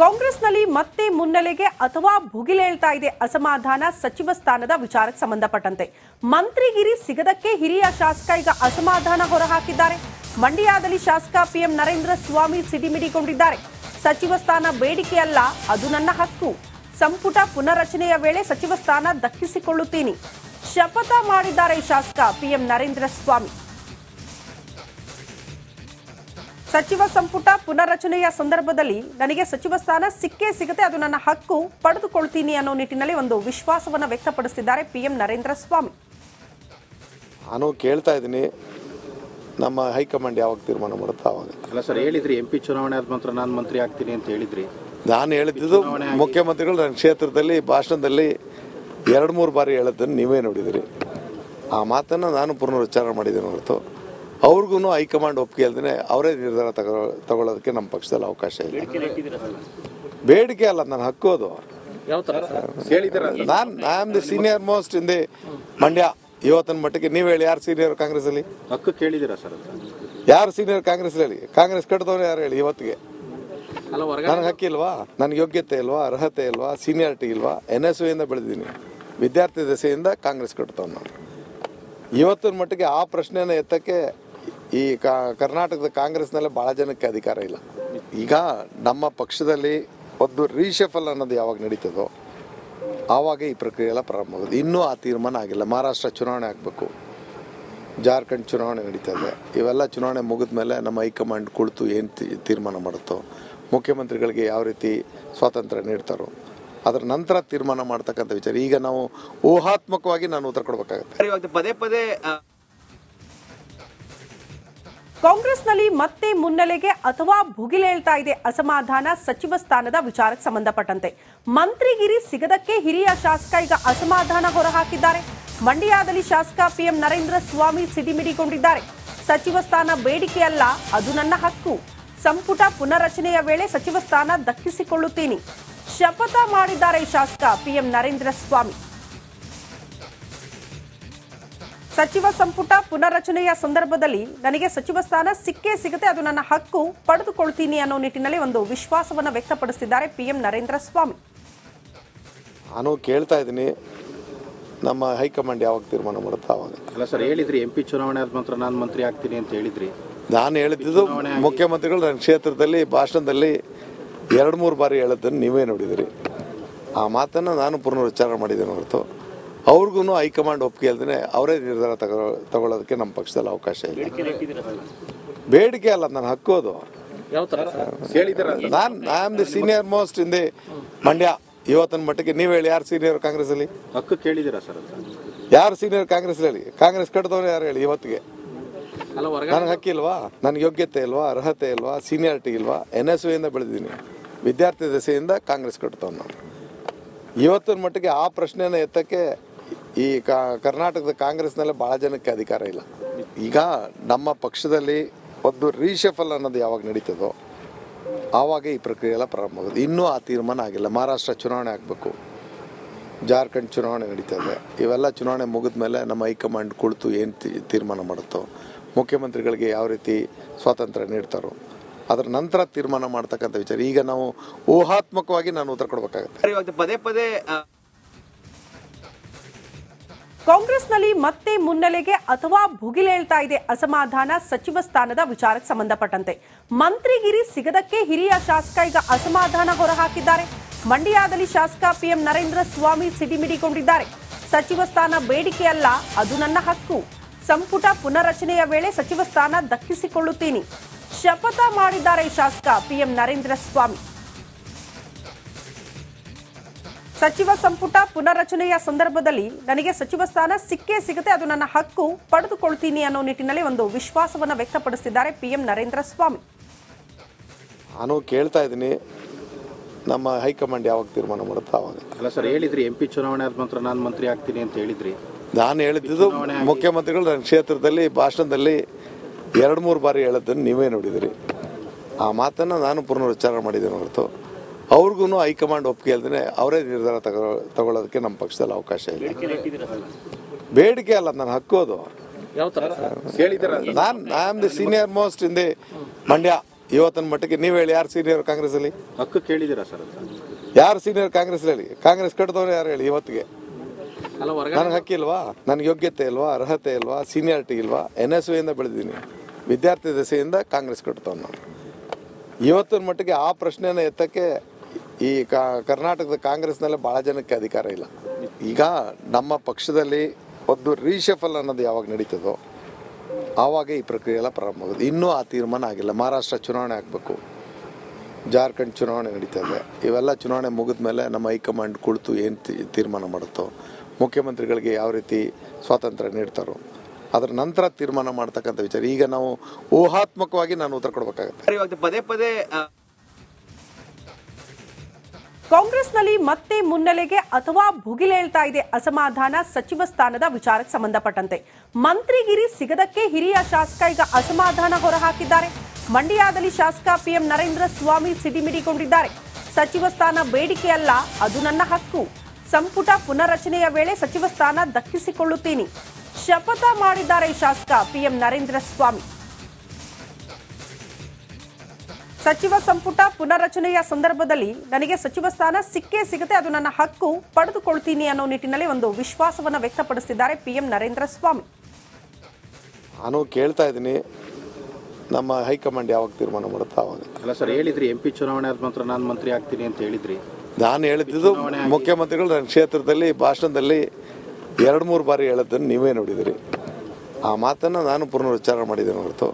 ಕಾಂಗ್ರೆಸ್ನಲ್ಲಿ ಮತ್ತೆ ಮುನ್ನೆಲೆಗೆ ಅಥವಾ ಭುಗಿಲೇಳ್ತಾ ಇದೆ ಅಸಮಾಧಾನ ಸಚಿವ ಸ್ಥಾನದ ವಿಚಾರಕ್ಕೆ ಸಂಬಂಧಪಟ್ಟಂತೆ. ಮಂತ್ರಿಗಿರಿ ಸಿಗದಕ್ಕೆ ಹಿರಿಯ ಶಾಸಕ ಈಗ ಅಸಮಾಧಾನ ಹೊರಹಾಕಿದ್ದಾರೆ. ಮಂಡ್ಯದಲ್ಲಿ ಶಾಸಕ ಪಿಎಂ ನರೇಂದ್ರ ಸ್ವಾಮಿ ಸಿಡಿಮಿಡಿಗೊಂಡಿದ್ದಾರೆ. ಸಚಿವ ಸ್ಥಾನ ಬೇಡಿಕೆಯಲ್ಲ, ಅದು ನನ್ನ ಹಕ್ಕು. ಸಂಪುಟ ಪುನರಚನೆಯ ವೇಳೆ ಸಚಿವ ಸ್ಥಾನ ದಕ್ಕಿಸಿಕೊಳ್ಳುತ್ತೀನಿ. ಶಪಥ ಮಾಡಿದ್ದಾರೆ ಶಾಸಕ ಪಿಎಂ ನರೇಂದ್ರ ಸ್ವಾಮಿ. ಸಚಿವ ಸಂಪುಟ ಪುನರ್ರಚನೆಯ ಸಂದರ್ಭದಲ್ಲಿ ನನಗೆ ಸಚಿವ ಸ್ಥಾನ ಸಿಕ್ಕೇ ಸಿಗುತ್ತೆ ಅದು ನನ್ನ ಹಕ್ಕು ಪಡೆದುಕೊಳ್ತೀನಿ ಅನ್ನೋ ನಿಟ್ಟಿನಲ್ಲಿ ಒಂದು ವಿಶ್ವಾಸವನ್ನು ವ್ಯಕ್ತಪಡಿಸಿದ್ದಾರೆ ಪಿಎಂ ನರೇಂದ್ರ ಸ್ವಾಮಿ. ನಾನು ಕೇಳ್ತಾ ಇದ್ದೀನಿ ನಮ್ಮ ಹೈಕಮಾಂಡ್ ಯಾವಾಗ ತೀರ್ಮಾನ ಮಾಡುತ್ತಾ ಅವಾಗ ಅಲ್ಲ ಸರ್ ಹೇಳಿದ್ರಿ ಎಂ ಪಿ ಚುನಾವಣೆ ಆದ ನಂತರ ನಾನು ಮಂತ್ರಿ ಆಗ್ತೀನಿ ಅಂತ ಹೇಳಿದ್ರಿ. ನಾನು ಹೇಳಿದ್ದು ಮುಖ್ಯಮಂತ್ರಿಗಳು ನನ್ನ ಕ್ಷೇತ್ರದಲ್ಲಿ ಭಾಷಣದಲ್ಲಿ ಎರಡು ಮೂರು ಬಾರಿ ಹೇಳಿದ್ದನ್ನು ನೀವೇ ನೋಡಿದಿರಿ. ಆ ಮಾತನ್ನು ನಾನು ಪುನರುಚ್ಚಾರ ಮಾಡಿದ್ದೇನೆ ಹೊರತು ಅವ್ರಿಗೂ ಹೈಕಮಾಂಡ್ ಒಪ್ಪಿಗೆ ಅಲ್ದೇ ಅವರೇ ನಿರ್ಧಾರ ತಗೋ ತಗೊಳ್ಳೋದಕ್ಕೆ ನಮ್ಮ ಪಕ್ಷದಲ್ಲಿ ಅವಕಾಶ ಇಲ್ಲ. ಬೇಡಿಕೆ ಅಲ್ಲ ನಾನು ಹಕ್ಕು ಅದು ನಾನು I am the senior most in the Mandya. ಇವತ್ತಿನ ಮಟ್ಟಿಗೆ ನೀವು ಹೇಳಿ ಯಾರು ಸೀನಿಯರ್ ಕಾಂಗ್ರೆಸ್ ಅಲ್ಲಿ ಹಕ್ಕು ಕೇಳಿದಿರಾ ಸರ್ ಯಾರು ಸೀನಿಯರ್ ಕಾಂಗ್ರೆಸ್ ಹೇಳಿ ಕಾಂಗ್ರೆಸ್ ಕಟ್ಟಿದವ್ರು ಯಾರು ಹೇಳಿ ಇವತ್ತಿಗೆ? ನನಗೆ ಹಕ್ಕಿಲ್ವಾ ನನಗೆ ಯೋಗ್ಯತೆ ಇಲ್ವಾ? ಅರ್ಹತೆ ಇಲ್ವಾ? ಸೀನಿಯಾರಿಟಿ ಇಲ್ವಾ? ಎನ್ ಎಸ್ ಇಂದ ಬೆಳೆದಿದ್ದೀನಿ. ವಿದ್ಯಾರ್ಥಿ ದಶೆಯಿಂದ ಕಾಂಗ್ರೆಸ್ ಕಟ್ತವ್ ನಾನು. ಇವತ್ತಿನ ಮಟ್ಟಿಗೆ ಆ ಪ್ರಶ್ನೆನ ಎತ್ತಕ್ಕೆ ಈ ಕರ್ನಾಟಕದ ಕಾಂಗ್ರೆಸ್ನಲ್ಲೇ ಭಾಳ ಜನಕ್ಕೆ ಅಧಿಕಾರ ಇಲ್ಲ. ಈಗ ನಮ್ಮ ಪಕ್ಷದಲ್ಲಿ ಒಂದು ರೀಶಫಲ್ ಅನ್ನೋದು ಯಾವಾಗ ನಡೀತದೋ ಆವಾಗ ಈ ಪ್ರಕ್ರಿಯೆ ಎಲ್ಲ ಪ್ರಾರಂಭ ಆಗೋದು. ಇನ್ನೂ ಆ ತೀರ್ಮಾನ ಆಗಿಲ್ಲ. ಮಹಾರಾಷ್ಟ್ರ ಚುನಾವಣೆ ಆಗಬೇಕು. ಜಾರ್ಖಂಡ್ ಚುನಾವಣೆ ನಡೀತದೆ ಇವೆಲ್ಲ ಚುನಾವಣೆ ಮುಗಿದ ಮೇಲೆ ನಮ್ಮ ಹೈಕಮಾಂಡ್ ಕುಳಿತು ಏನು ತೀರ್ಮಾನ ಮಾಡುತ್ತೋ, ಮುಖ್ಯಮಂತ್ರಿಗಳಿಗೆ ಯಾವ ರೀತಿ ಸ್ವಾತಂತ್ರ್ಯ ನೀಡ್ತಾರೋ, ಅದರ ನಂತರ ತೀರ್ಮಾನ ಮಾಡ್ತಕ್ಕಂಥ ವಿಚಾರ. ಈಗ ನಾವು ಊಹಾತ್ಮಕವಾಗಿ ನಾನು ಉತ್ತರ ಕೊಡಬೇಕಾಗತ್ತೆ. ಪದೇ ಪದೇ ಕಾಂಗ್ರೆಸ್ನಲ್ಲಿ ಮತ್ತೆ ಮುನ್ನೆಲೆಗೆ ಅಥವಾ ಭುಗಿಲೇಳ್ತಾ ಇದೆ ಅಸಮಾಧಾನ ಸಚಿವ ಸ್ಥಾನದ ವಿಚಾರಕ್ಕೆ ಸಂಬಂಧಪಟ್ಟಂತೆ. ಮಂತ್ರಿಗಿರಿ ಸಿಗದಕ್ಕೆ ಹಿರಿಯ ಶಾಸಕ ಈಗ ಅಸಮಾಧಾನ ಹೊರಹಾಕಿದ್ದಾರೆ. ಮಂಡ್ಯದಲ್ಲಿ ಶಾಸಕ ಪಿಎಂ ನರೇಂದ್ರ ಸ್ವಾಮಿ ಸಿಡಿಮಿಡಿಗೊಂಡಿದ್ದಾರೆ. ಸಚಿವ ಸ್ಥಾನ ಬೇಡಿಕೆಯಲ್ಲ, ಅದು ನನ್ನ ಹಕ್ಕು. ಸಂಪುಟ ಪುನರಚನೆಯ ವೇಳೆ ಸಚಿವ ಸ್ಥಾನ ದಕ್ಕಿಸಿಕೊಳ್ಳುತ್ತೀನಿ. ಶಪಥ ಮಾಡಿದ್ದಾರೆ ಶಾಸಕ ಪಿಎಂ ನರೇಂದ್ರ ಸ್ವಾಮಿ. ಸಚಿವ ಸಂಪುಟ ಪುನರ್ರಚನೆಯ ಸಂದರ್ಭದಲ್ಲಿ ನನಗೆ ಸಚಿವ ಸ್ಥಾನ ಸಿಕ್ಕೇ ಸಿಗುತ್ತೆ ಅದು ನನ್ನ ಹಕ್ಕು ಪಡೆದುಕೊಳ್ತೀನಿ ಅನ್ನೋ ನಿಟ್ಟಿನಲ್ಲಿ ಒಂದು ವಿಶ್ವಾಸವನ್ನು ವ್ಯಕ್ತಪಡಿಸಿದ್ದಾರೆ ಪಿಎಂ ನರೇಂದ್ರ ಸ್ವಾಮಿ. ನಾನು ಕೇಳ್ತಾ ಇದ್ದೀನಿ ನಮ್ಮ ಹೈಕಮಾಂಡ್ ಯಾವಾಗ ತೀರ್ಮಾನ ಮಾಡುತ್ತಾ ಅವಾಗ? ಅಲ್ಲ ಸರ್ ಹೇಳಿದ್ರಿ ಎಂ ಪಿ ಚುನಾವಣೆ ಆದ ನಂತರ ನಾನು ಮಂತ್ರಿ ಆಗ್ತೀನಿ ಅಂತ ಹೇಳಿದ್ರಿ. ನಾನು ಹೇಳಿದ್ದು ಮುಖ್ಯಮಂತ್ರಿಗಳು ನನ್ನ ಕ್ಷೇತ್ರದಲ್ಲಿ ಭಾಷಣದಲ್ಲಿ ಎರಡು ಮೂರು ಬಾರಿ ಹೇಳಿದ್ದನ್ನು ನೀವೇ ನೋಡಿದಿರಿ. ಆ ಮಾತನ್ನು ನಾನು ಪುನರುಚ್ಚಾರ ಮಾಡಿದ್ದೇನೆ ಹೊರತು ಅವ್ರಿಗೂ ಹೈಕಮಾಂಡ್ ಒಪ್ಪಿಗೆ ಅಲ್ದೇ ಅವರೇ ನಿರ್ಧಾರ ತಗೋ ತಗೊಳ್ಳೋದಕ್ಕೆ ನಮ್ಮ ಪಕ್ಷದಲ್ಲಿ ಅವಕಾಶ ಇಲ್ಲ. ಬೇಡಿಕೆ ಅಲ್ಲ ನಾನು ಹಕ್ಕೋದು. ನಾನು I am the senior most in the Mandya. ಇವತ್ತಿನ ಮಟ್ಟಿಗೆ ನೀವು ಹೇಳಿ ಯಾರು ಸೀನಿಯರ್ ಕಾಂಗ್ರೆಸ್ ಅಲ್ಲಿ ಹಕ್ಕು ಕೇಳಿದಿರಾ ಸರ್ ಯಾರು ಸೀನಿಯರ್ ಕಾಂಗ್ರೆಸ್ ಹೇಳಿ ಕಾಂಗ್ರೆಸ್ ಕಟ್ಟಿದವ್ರು ಯಾರು ಹೇಳಿ ಇವತ್ತಿಗೆ? ನನಗೆ ಹಕ್ಕಿಲ್ವಾ ನನಗೆ ಯೋಗ್ಯತೆ ಇಲ್ವಾ? ಅರ್ಹತೆ ಇಲ್ವಾ? ಸೀನಿಯಾರಿಟಿ ಇಲ್ವಾ? ಎನ್ ಎಸ್ ಇಂದ ಬೆಳೆದಿದ್ದೀನಿ. ವಿದ್ಯಾರ್ಥಿ ದಸೆಯಿಂದ ಕಾಂಗ್ರೆಸ್ ಕಟ್ತವ್ ನಾನು ಇವತ್ತಿನ ಮಟ್ಟಿಗೆ ಆ ಪ್ರಶ್ನೆನ ಎತ್ತಕ್ಕೆ ಈ ಕರ್ನಾಟಕದ ಕಾಂಗ್ರೆಸ್ನಲ್ಲೇ ಭಾಳ ಜನಕ್ಕೆ ಅಧಿಕಾರ ಇಲ್ಲ. ಈಗ ನಮ್ಮ ಪಕ್ಷದಲ್ಲಿ ಒಂದು ರೀಶಫಲ್ ಅನ್ನೋದು ಯಾವಾಗ ನಡೀತದೋ ಆವಾಗ ಈ ಪ್ರಕ್ರಿಯೆ ಎಲ್ಲ ಪ್ರಾರಂಭ ಆಗೋದು. ಇನ್ನೂ ಆ ತೀರ್ಮಾನ ಆಗಿಲ್ಲ. ಮಹಾರಾಷ್ಟ್ರ ಚುನಾವಣೆ ಆಗಬೇಕು. ಜಾರ್ಖಂಡ್ ಚುನಾವಣೆ ನಡೀತದೆ. ಇವೆಲ್ಲ ಚುನಾವಣೆ ಮುಗಿದ ಮೇಲೆ ನಮ್ಮ ಹೈಕಮಾಂಡ್ ಕುಳಿತು ಏನು ತೀರ್ಮಾನ ಮಾಡುತ್ತೋ, ಮುಖ್ಯಮಂತ್ರಿಗಳಿಗೆ ಯಾವ ರೀತಿ ಸ್ವಾತಂತ್ರ್ಯ ನೀಡ್ತಾರೋ, ಅದರ ನಂತರ ತೀರ್ಮಾನ ಮಾಡ್ತಕ್ಕಂಥ ವಿಚಾರ. ಈಗ ನಾವು ಊಹಾತ್ಮಕವಾಗಿ ನಾನು ಉತ್ತರ ಕೊಡಬೇಕಾಗುತ್ತೆ. ಪದೇ ಪದೇ ಕಾಂಗ್ರೆಸ್ನಲ್ಲಿ ಮತ್ತೆ ಮುನ್ನೆಲೆಗೆ ಅಥವಾ ಭುಗಿಲೇಳ್ತಾ ಇದೆ ಅಸಮಾಧಾನ ಸಚಿವ ಸ್ಥಾನದ ವಿಚಾರಕ್ಕೆ ಸಂಬಂಧಪಟ್ಟಂತೆ. ಮಂತ್ರಿಗಿರಿ ಸಿಗದಕ್ಕೆ ಹಿರಿಯ ಶಾಸಕ ಈಗ ಅಸಮಾಧಾನ ಹೊರಹಾಕಿದ್ದಾರೆ. ಮಂಡ್ಯದಲ್ಲಿ ಶಾಸಕ ಪಿಎಂ ನರೇಂದ್ರ ಸ್ವಾಮಿ ಸಿಡಿಮಿಡಿಗೊಂಡಿದ್ದಾರೆ. ಸಚಿವ ಸ್ಥಾನ ಬೇಡಿಕೆಯಲ್ಲ, ಅದು ನನ್ನ ಹಕ್ಕು. ಸಂಪುಟ ಪುನರಚನೆಯ ವೇಳೆ ಸಚಿವ ಸ್ಥಾನ ದಕ್ಕಿಸಿಕೊಳ್ಳುತ್ತೀನಿ. ಶಪಥ ಮಾಡಿದ್ದಾರೆ ಶಾಸಕ ಪಿಎಂ ನರೇಂದ್ರ ಸ್ವಾಮಿ. ಸಚಿವ ಸಂಪುಟ ಪುನರ್ರಚನೆಯ ಸಂದರ್ಭದಲ್ಲಿ ನನಗೆ ಸಚಿವ ಸ್ಥಾನ ಸಿಕ್ಕೇ ಸಿಗುತ್ತೆ ಅದು ನನ್ನ ಹಕ್ಕು ಪಡೆದುಕೊಳ್ತೀನಿ ಅನ್ನೋ ನಿಟ್ಟಿನಲ್ಲಿ ಒಂದು ವಿಶ್ವಾಸವನ್ನು ವ್ಯಕ್ತಪಡಿಸಿದ್ದಾರೆ ಪಿಎಂ ನರೇಂದ್ರ ಸ್ವಾಮಿ. ನಾನು ಕೇಳ್ತಾ ಇದ್ದೀನಿ ನಮ್ಮ ಹೈಕಮಾಂಡ್ ಯಾವಾಗ ತೀರ್ಮಾನ ಮಾಡುತ್ತೆ ಅವಾಗ? ಅಲ್ಲ ಸರ್ ಹೇಳಿದ್ರಿ ಎಂ ಪಿ ಚುನಾವಣೆ ಆದ ನಂತರ ನಾನು ಮಂತ್ರಿ ಆಗ್ತೀನಿ ಅಂತ ಹೇಳಿದ್ರಿ. ನಾನು ಹೇಳಿದ್ದು ಮುಖ್ಯಮಂತ್ರಿಗಳು ನನ್ನ ಕ್ಷೇತ್ರದಲ್ಲಿ ಭಾಷಣದಲ್ಲಿ ಎರಡು ಮೂರು ಬಾರಿ ಹೇಳಿದ್ದನ್ನು ನೀವೇ ನೋಡಿದಿರಿ. ಆ ಮಾತನ್ನು ನಾನು ಪುನರುಚ್ಚಾರ ಮಾಡಿದ್ದೇನೆ ಹೊರತು ಅವ್ರಿಗೂ ಹೈಕಮಾಂಡ್ ಒಪ್ಪಿಗೆ ಅಲ್ದೇ ಅವರೇ ನಿರ್ಧಾರ ತಗೋ ತಗೊಳ್ಳೋದಕ್ಕೆ ನಮ್ಮ ಪಕ್ಷದಲ್ಲಿ ಅವಕಾಶ ಇಲ್ಲ. ಬೇಡಿಕೆ ಅಲ್ಲ ನಾನು ಹಕ್ಕು ಅದು ಯಾವ ತರ ಹೇಳಿದಾರ ನಾನು I am the senior most in the Mandya. ಇವತ್ತಿನ ಮಟ್ಟಿಗೆ ನೀವು ಹೇಳಿ ಯಾರು ಸೀನಿಯರ್ ಕಾಂಗ್ರೆಸ್ ಅಲ್ಲಿ ಹಕ್ಕು ಕೇಳಿದಿರಾ ಸರ್ ಯಾರು ಸೀನಿಯರ್ ಕಾಂಗ್ರೆಸ್ ಹೇಳಿ? ಕಾಂಗ್ರೆಸ್ ಕಟ್ಟಿದವ್ರು ಯಾರು ಹೇಳಿ ಇವತ್ತಿಗೆ? ನನಗೆ ಹಕ್ಕಿಲ್ವಾ ನನಗೆ ಯೋಗ್ಯತೆ ಇಲ್ವಾ? ಅರ್ಹತೆ ಇಲ್ವಾ? ಸೀನಿಯಾರಿಟಿ ಇಲ್ವಾ? ಎನ್ ಎಸ್ ಇಂದ ಬೆಳೆದಿದ್ದೀನಿ ವಿದ್ಯಾರ್ಥಿ ದಸೆಯಿಂದ ಕಾಂಗ್ರೆಸ್ ಕಟ್ತವ್ ನಾನು. ಇವತ್ತಿನ ಮಟ್ಟಿಗೆ ಆ ಪ್ರಶ್ನೆನ ಎತ್ತಕ್ಕೆ ಈ ಕಾ ಕರ್ನಾಟಕದ ಕಾಂಗ್ರೆಸ್ನಲ್ಲೇ ಭಾಳ ಜನಕ್ಕೆ ಅಧಿಕಾರ ಇಲ್ಲ. ಈಗ ನಮ್ಮ ಪಕ್ಷದಲ್ಲಿ ಒಂದು ರೀಶಫಲ್ ಅನ್ನೋದು ಯಾವಾಗ ನಡೀತದೋ ಆವಾಗ ಈ ಪ್ರಕ್ರಿಯೆ ಎಲ್ಲ ಪ್ರಾರಂಭ ಆಗೋದು. ಇನ್ನೂ ಆ ತೀರ್ಮಾನ ಆಗಿಲ್ಲ. ಮಹಾರಾಷ್ಟ್ರ ಚುನಾವಣೆ ಆಗಬೇಕು. ಜಾರ್ಖಂಡ್ ಚುನಾವಣೆ ನಡೀತದೆ ಇವೆಲ್ಲ ಚುನಾವಣೆ ಮುಗಿದ ಮೇಲೆ ನಮ್ಮ ಹೈಕಮಾಂಡ್ ಕುಳಿತು ಏನು ತೀರ್ಮಾನ ಮಾಡುತ್ತೋ, ಮುಖ್ಯಮಂತ್ರಿಗಳಿಗೆ ಯಾವ ರೀತಿ ಸ್ವಾತಂತ್ರ್ಯ ನೀಡ್ತಾರೋ, ಅದರ ನಂತರ ತೀರ್ಮಾನ ಮಾಡ್ತಕ್ಕಂಥ ವಿಚಾರ. ಈಗ ನಾವು ಊಹಾತ್ಮಕವಾಗಿ ನಾನು ಉತ್ತರ ಕೊಡಬೇಕಾಗತ್ತೆ. ಪದೇ ಪದೇ ಕಾಂಗ್ರೆಸ್ನಲ್ಲಿ ಮತ್ತೆ ಮುನ್ನೆಲೆಗೆ ಅಥವಾ ಭುಗಿಲೇಳ್ತಾ ಇದೆ ಅಸಮಾಧಾನ ಸಚಿವ ಸ್ಥಾನದ ವಿಚಾರಕ್ಕೆ ಸಂಬಂಧಪಟ್ಟಂತೆ. ಮಂತ್ರಿಗಿರಿ ಸಿಗದಕ್ಕೆ ಹಿರಿಯ ಶಾಸಕ ಈಗ ಅಸಮಾಧಾನ ಹೊರಹಾಕಿದ್ದಾರೆ. ಮಂಡ್ಯದಲ್ಲಿ ಶಾಸಕ ಪಿಎಂ ನರೇಂದ್ರ ಸ್ವಾಮಿ ಸಿಡಿಮಿಡಿಗೊಂಡಿದ್ದಾರೆ. ಸಚಿವ ಸ್ಥಾನ ಬೇಡಿಕೆಯಲ್ಲ, ಅದು ನನ್ನ ಹಕ್ಕು. ಸಂಪುಟ ಪುನರಚನೆಯ ವೇಳೆ ಸಚಿವ ಸ್ಥಾನ ದಕ್ಕಿಸಿಕೊಳ್ಳುತ್ತೀನಿ. ಶಪಥ ಮಾಡಿದ್ದಾರೆ ಶಾಸಕ ಪಿಎಂ ನರೇಂದ್ರ ಸ್ವಾಮಿ. ಸಚಿವ ಸಂಪುಟ ಪುನರ್ರಚನೆಯ ಸಂದರ್ಭದಲ್ಲಿ ನನಗೆ ಸಚಿವ ಸ್ಥಾನ ಸಿಕ್ಕೇ ಸಿಗುತ್ತೆ ಅದು ನನ್ನ ಹಕ್ಕು ಪಡೆದುಕೊಳ್ತೀನಿ ಅನ್ನೋ ನಿಟ್ಟಿನಲ್ಲಿ ಒಂದು ವಿಶ್ವಾಸವನ್ನು ವ್ಯಕ್ತಪಡಿಸಿದ್ದಾರೆ ಪಿಎಂ ನರೇಂದ್ರ ಸ್ವಾಮಿ. ನಾನು ಕೇಳ್ತಾ ಇದ್ದೀನಿ ನಮ್ಮ ಹೈಕಮಾಂಡ್ ಯಾವಾಗ ತೀರ್ಮಾನ ಮಾಡುತ್ತಾ ಅವಾಗ ಅಲ್ಲ ಸರ್ ಹೇಳಿದ್ರಿ ಎಂ ಪಿ ಚುನಾವಣೆ ಆದ ನಂತರ ನಾನು ಮಂತ್ರಿ ಆಗ್ತೀನಿ ಅಂತ ಹೇಳಿದ್ರಿ. ನಾನು ಹೇಳಿದ್ದು ಮುಖ್ಯಮಂತ್ರಿಗಳು ನನ್ನ ಕ್ಷೇತ್ರದಲ್ಲಿ ಭಾಷಣದಲ್ಲಿ ಎರಡು ಮೂರು ಬಾರಿ ಹೇಳಿದ್ದನ್ನು ನೀವೇ ನೋಡಿದಿರಿ. ಆ ಮಾತನ್ನು ನಾನು ಪುನರುಚ್ಚಾರ ಮಾಡಿದ್ದೇನೆ ಹೊರತು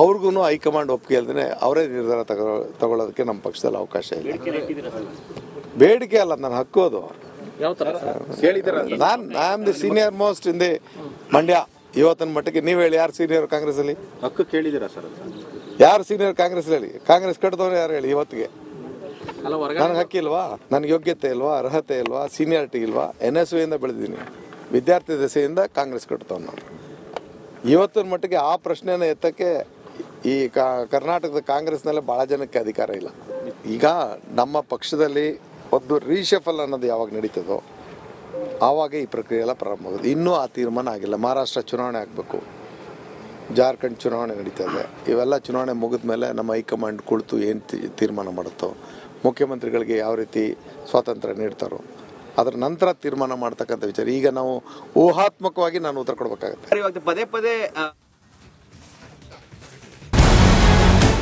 ಅವ್ರಿಗೂ ಹೈಕಮಾಂಡ್ ಒಪ್ಪಿಗೆ ಅಲ್ಲದೆ ಅವರೇ ನಿರ್ಧಾರ ತಗೋ ತಗೊಳ್ಳೋದಕ್ಕೆ ನಮ್ಮ ಪಕ್ಷದಲ್ಲಿ ಅವಕಾಶ ಇಲ್ಲ. ಬೇಡಿಕೆ ಅಲ್ಲ ನನ್ನ ಹಕ್ಕು ಅದು ನಾನು I am the senior most in the Mandya. ಇವತ್ತಿನ ಮಟ್ಟಿಗೆ ನೀವು ಹೇಳಿ ಯಾರು ಸೀನಿಯರ್ ಕಾಂಗ್ರೆಸ್ ಅಲ್ಲಿ ಹಕ್ಕು ಕೇಳಿದಿರಾ ಸರ್? ಯಾರು ಸೀನಿಯರ್ ಕಾಂಗ್ರೆಸ್ ಹೇಳಿ ಕಾಂಗ್ರೆಸ್ ಕಟ್ಟಿದವ್ರು ಯಾರು ಹೇಳಿ ಇವತ್ತಿಗೆ? ನನಗೆ ಹಕ್ಕಿಲ್ವಾ ನನಗೆ ಯೋಗ್ಯತೆ ಇಲ್ವಾ? ಅರ್ಹತೆ ಇಲ್ವಾ? ಸೀನಿಯಾರಿಟಿ ಇಲ್ವಾ? ಎನ್ ಎಸ್ ಇಂದ ಬೆಳೆದಿದ್ದೀನಿ. ವಿದ್ಯಾರ್ಥಿ ದಸೆಯಿಂದ ಕಾಂಗ್ರೆಸ್ ಕಟ್ತವ್ ನಾನು. ಇವತ್ತಿನ ಮಟ್ಟಿಗೆ ಆ ಪ್ರಶ್ನೆನ ಎತ್ತಕ್ಕೆ ಈ ಕಾ ಕರ್ನಾಟಕದ ಕಾಂಗ್ರೆಸ್ನಲ್ಲೇ ಭಾಳ ಜನಕ್ಕೆ ಅಧಿಕಾರ ಇಲ್ಲ. ಈಗ ನಮ್ಮ ಪಕ್ಷದಲ್ಲಿ ಒಂದು ರೀಶಫಲ್ ಅನ್ನೋದು ಯಾವಾಗ ನಡೀತದೋ ಆವಾಗ ಈ ಪ್ರಕ್ರಿಯೆ ಎಲ್ಲ ಪ್ರಾರಂಭ ಆಗೋದು. ಇನ್ನೂ ಆ ತೀರ್ಮಾನ ಆಗಿಲ್ಲ. ಮಹಾರಾಷ್ಟ್ರ ಚುನಾವಣೆ ಆಗಬೇಕು. ಜಾರ್ಖಂಡ್ ಚುನಾವಣೆ ನಡೀತದೆ ಇವೆಲ್ಲ ಚುನಾವಣೆ ಮುಗಿದ ಮೇಲೆ ನಮ್ಮ ಹೈಕಮಾಂಡ್ ಕುಳಿತು ಏನು ತೀರ್ಮಾನ ಮಾಡುತ್ತೋ, ಮುಖ್ಯಮಂತ್ರಿಗಳಿಗೆ ಯಾವ ರೀತಿ ಸ್ವಾತಂತ್ರ್ಯ ನೀಡ್ತಾರೋ, ಅದರ ನಂತರ ತೀರ್ಮಾನ ಮಾಡ್ತಕ್ಕಂಥ ವಿಚಾರ. ಈಗ ನಾವು ಊಹಾತ್ಮಕವಾಗಿ ನಾನು ಉತ್ತರ ಕೊಡಬೇಕಾಗುತ್ತೆ. ಪದೇ ಪದೇ